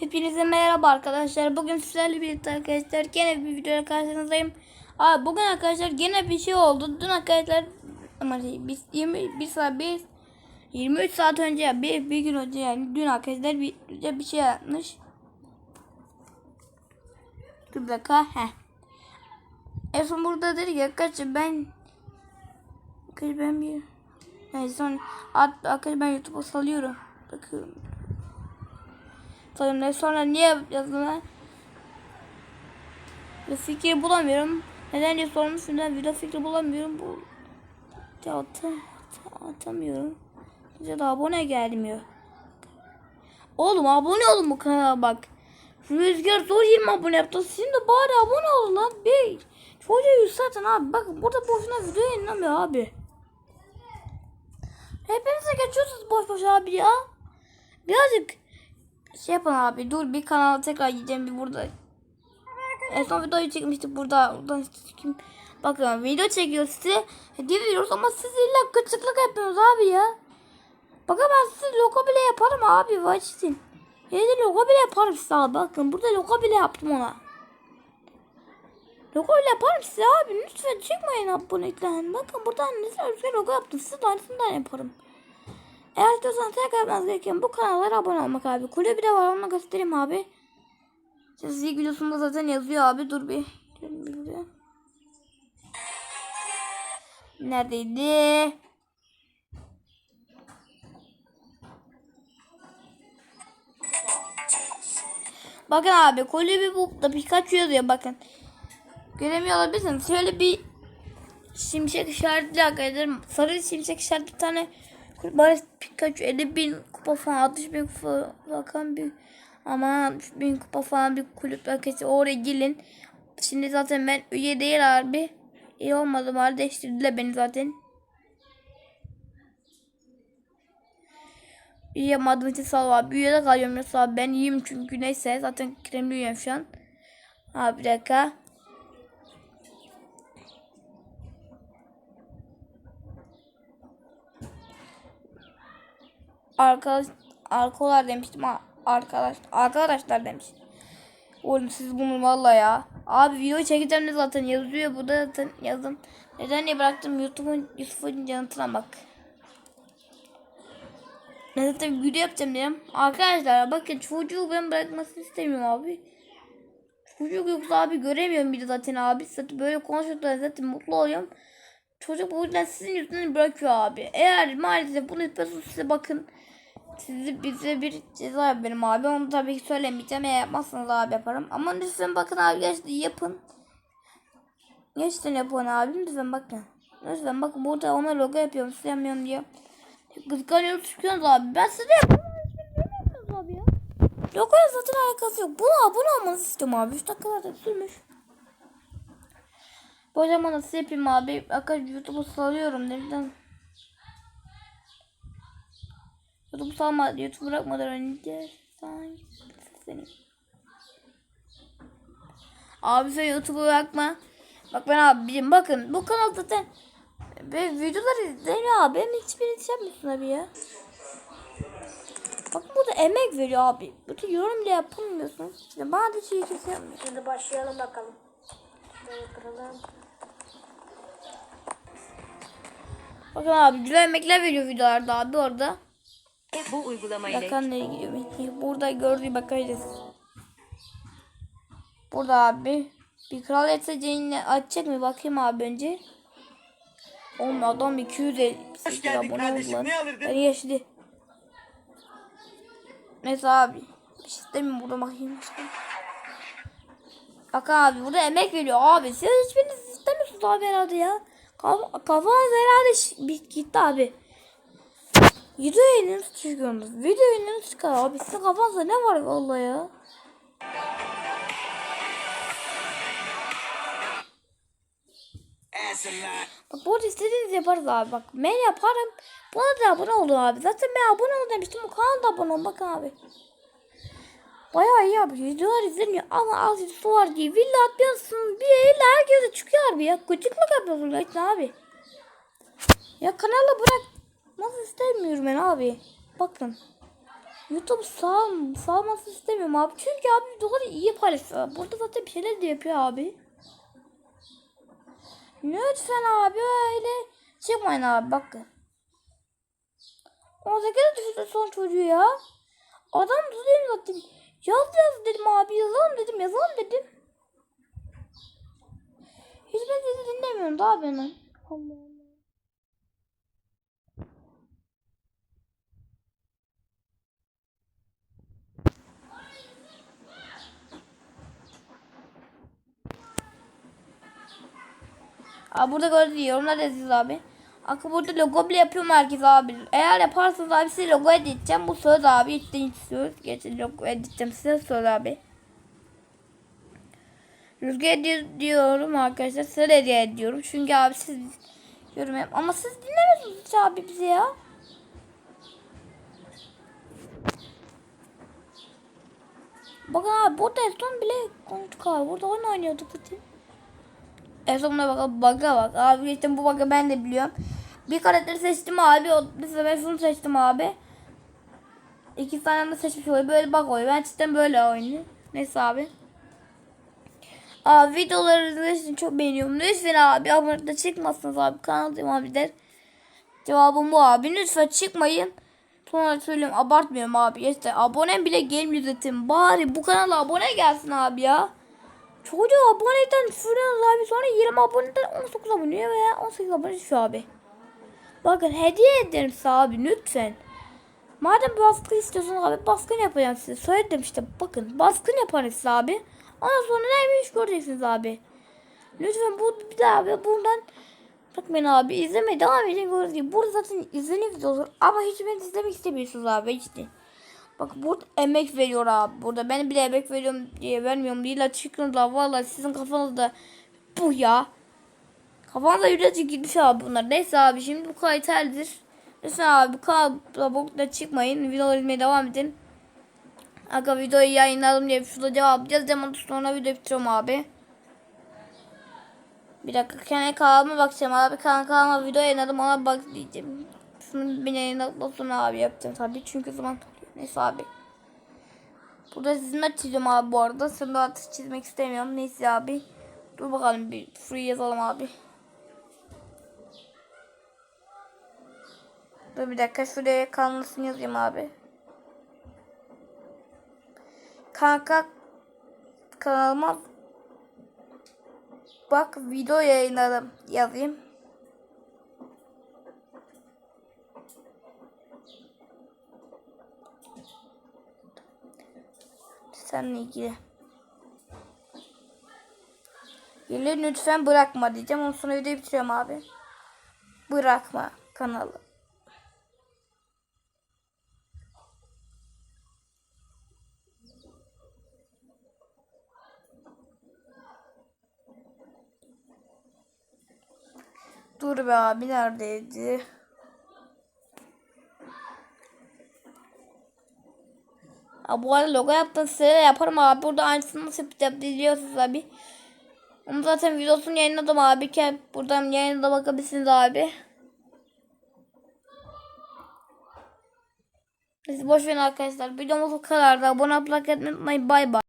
Hepinize merhaba arkadaşlar. Bugün sizlerle birlikte arkadaşlar gene bir videoya karşınızdayım. Abi bugün arkadaşlar gene bir şey oldu. Dün arkadaşlar ama şey, biz 20 bir saat biz 23 saat önce bir, bir gün önce yani dün arkadaşlar bir, bir şey yapmış. Dur bir dakika. Heh. En son burada dedi ki arkadaşlar ben arkadaşlar ben bir yani son at, arkadaşlar ben YouTube'a salıyorum. Bakıyorum. Sonra sonra niye yazdığını bir fikir bulamıyorum. Neden diye sormuşum da video fikri bulamıyorum. Bu at, atamıyorum. Ya da abone gelmiyor. Oğlum abone olun bu kanala bak. Rüzgar zor 20 abone yaptı. Şimdi bari abone olun lan. Bir. Çocuğu zaten abi. Bakın burada boşuna video yayınlamıyor abi. Hepinize geçiyorsunuz boş boş abi ya. Birazcık şey yapın abi dur bir kanala tekrar gideceğim bir burada. En son videoyu çekmiştik burada. Buradan kim? Bakın video çekiyoruz size. Veriyoruz ama siz illa gıcıklık yapıyorsunuz abi ya. Bakın ben size logo bile yaparım abi. Vaçtin. Yine logo bile yaparım size abi. Bakın burada logo bile yaptım ona. Logo bile yaparım size abi. Lütfen çıkmayın abonelikten. Bakın buradan mesela özgür logo yaptım. Size de aynısından yaparım. Eğer istiyorsanız tekrar yapmanız gereken bu kanallara abone olmak abi. Kulübü de var onu göstereyim abi. İlk videosunda zaten yazıyor abi. Dur bir. Neredeydi? Bakın abi bu da Pikachu yazıyor bakın. Göremiyor olabilirsiniz. Şöyle bir şimşek işaretli arkadaşlar. Sarı şimşek işaretli bir tane Barış Pikachu 50 bin kupa falan 60 bin kupa bakan bir ama 3 bin kupa falan bir kulüp arkadaşlar oraya gelin. Şimdi zaten ben üye değil abi. İyi olmadı bari değiştirdiler beni zaten. İyi yapmadığım için sağ ol abi. Üyede kalıyorum yoksa ben iyiyim çünkü neyse zaten kremli üyem şu an. Abi bir dakika. Arkadaş arkolar demiştim arkadaş arkadaşlar demiş. Oğlum siz bunu valla ya. Abi video çekeceğim de zaten yazıyor burada zaten yazdım. Neden diye bıraktım YouTube'un Yusuf'un canıtına bak. Ben zaten video yapacağım diyorum. Arkadaşlar bakın çocuğu ben bırakmasını istemiyorum abi. Çocuk yoksa abi göremiyorum bir de zaten abi. Zaten böyle konuşurken zaten mutlu oluyorum. Çocuk bu yüzden sizin yüzünden bırakıyor abi. Eğer maalesef bunu yapıyorsanız size bakın. Sizi bize bir ceza benim abi. Onu tabii ki söylemeyeceğim. Eğer yapmazsanız abi yaparım. Ama lütfen bakın abi gerçekten yapın. Gerçekten yapın abi. Lütfen bakın. Lütfen bakın burada ona logo yapıyorum. Size yapmıyorum diye. Kıskanıyorsunuz çıkıyorsunuz abi. Ben size yapıyorum. abi ya. Logoya zaten alakası yok. Buna abone olmanızı istiyorum abi. 3 dakikalar da sürmüş. Bu zaman nasıl yapayım abi? Arkadaşlar YouTube'u salıyorum. Nereden? YouTube salma, YouTube bırakmadan önce senin. Abi sen YouTube'u bırakma. Bak ben abicim bakın bu kanal zaten ve videoları izleniyor abi. Benim hiçbirini şey yapmıyorsun abi ya. Bak burada emek veriyor abi. Burada yorum bile yapamıyorsun. İşte bana da şey kimse yapmıyor. Şimdi başlayalım bakalım. Kıralım. Bakın abi güzel emekler veriyor videolarda abi orada. Bu uygulama ile Bakan nereye gidiyor? Burada gördüğü bakacağız. Burada abi. Bir kral etse Jane'le açacak mı? Bakayım abi önce. Oğlum adam 258 geldin abone kardeşim, oldu ne lan. alırdın? Beni geçti. Neyse abi. Bir şey istemiyorum burada bakayım. Bak abi burada emek veriyor abi. Siz hiçbiriniz istemiyorsunuz abi herhalde ya. Kaf kafanız herhalde gitti abi. Video yayınınız çıkıyorsunuz. Video yayınınız çıkar abi. Sizin kafanızda ne var vallahi ya? Bak burada istediğinizi yaparız abi. Bak ben yaparım. Buna da abone olun abi. Zaten ben abone ol demiştim. Bu kanala da abone ol. Bakın abi. Bayağı iyi yapmış. Videolar izleniyor ama az videosu var diye. Villa atmıyorsun. Bir elle herkese çıkıyor abi ya. Gıcıklık yapıyorsun Ayten abi. Ya kanala bırak. Nasıl istemiyorum ben abi. Bakın. YouTube sağ sağlaması istemiyorum abi. Çünkü abi videoları iyi paylaşıyor. Burada zaten bir şeyler de yapıyor abi. Lütfen abi öyle çıkmayın abi bakın. 18'e düşürdü son çocuğu ya. Adam tutayım zaten. Yaz yaz dedim abi yazalım dedim yazalım dedim. Hiç ben sizi dinlemiyorum daha benim. Allah Abi burada gördüğünüz yorumlar yazıyoruz abi. Akı burada logo bile yapıyorum herkes abi. Eğer yaparsanız abi size logo edeceğim. Bu söz abi cidden istiyoruz. Geçin logo edeceğim size söz abi. Rüzgar diyorum arkadaşlar. Size de hediye ediyorum. Çünkü abi siz yorum yap. Ama siz dinlemiyorsunuz hiç abi bizi ya. Bakın abi burada en son bile konuştuk abi. Burada oyun oynuyorduk zaten. En sonuna bakalım bug'a bak. Abi işte bu bug'ı ben de biliyorum. Bir karakteri seçtim abi. O, mesela ben şunu seçtim abi. İki tane de seçmiş oluyor. Böyle bug oluyor. Ben cidden böyle oynuyorum. Neyse abi. Abi videolarınızı için çok beğeniyorum. Lütfen abi abone çıkmazsınız abi. Kanalıma abi der. Cevabım bu abi. Lütfen çıkmayın. Sonra söylüyorum abartmıyorum abi. İşte abone bile gelmiyor zaten. Bari bu kanala abone gelsin abi ya. Çocuğu aboneden fırlıyoruz abi. Sonra 20 aboneden 19 abone veya 18 abone şu abi. Bakın hediye ederim size abi lütfen. Madem baskı istiyorsunuz abi baskın yapacağım size. Söyledim işte bakın baskın yaparız size abi. Ondan sonra neymiş göreceksiniz abi. Lütfen bu bir daha abi bundan bakmayın abi izlemeye devam edin gördüğünüz gibi. Burada zaten izleniyor videolar ama hiç beni izlemek istemiyorsunuz abi değil. Bak burada emek veriyor abi. Burada ben bile emek veriyorum diye vermiyorum. Değil çıkınız vallahi sizin kafanızda bu ya. Kafanızda birazcık gitmiş abi bunlar. Neyse abi şimdi bu kadar yeterlidir. Lütfen abi bu bokla çıkmayın. Videoları izlemeye devam edin. Aga videoyu yayınladım diye şurada cevap yazacağım. Ondan sonra video bitiriyorum abi. Bir dakika kendi kanalıma bakacağım abi. Kendi kanalıma video yayınladım ona bak diyeceğim. Şunu bir yayınladıktan sonra abi yapacağım tabii. Çünkü zaman. Neyse abi. Burada çizimler çiziyorum abi bu arada. Sen artık çizmek istemiyorum. Neyse abi. Dur bakalım bir free yazalım abi. Dur bir dakika şuraya kanalısını yazayım abi. Kanka kanalıma bak video yayınladım yazayım. Seninle ilgili. Geliyor lütfen bırakma diyeceğim. Ondan sonra videoyu bitiriyorum abi. Bırakma kanalı. Dur be abi neredeydi? Ha, bu arada logo yaptım size de yaparım abi. Burada aynısını nasıl yapacağım biliyorsunuz abi. Onu zaten videosunu yayınladım abi. Ki buradan yayında bakabilirsiniz abi. Neyse boş verin arkadaşlar. Videomuz bu kadardı. Abone olmayı unutmayın. Bay bay.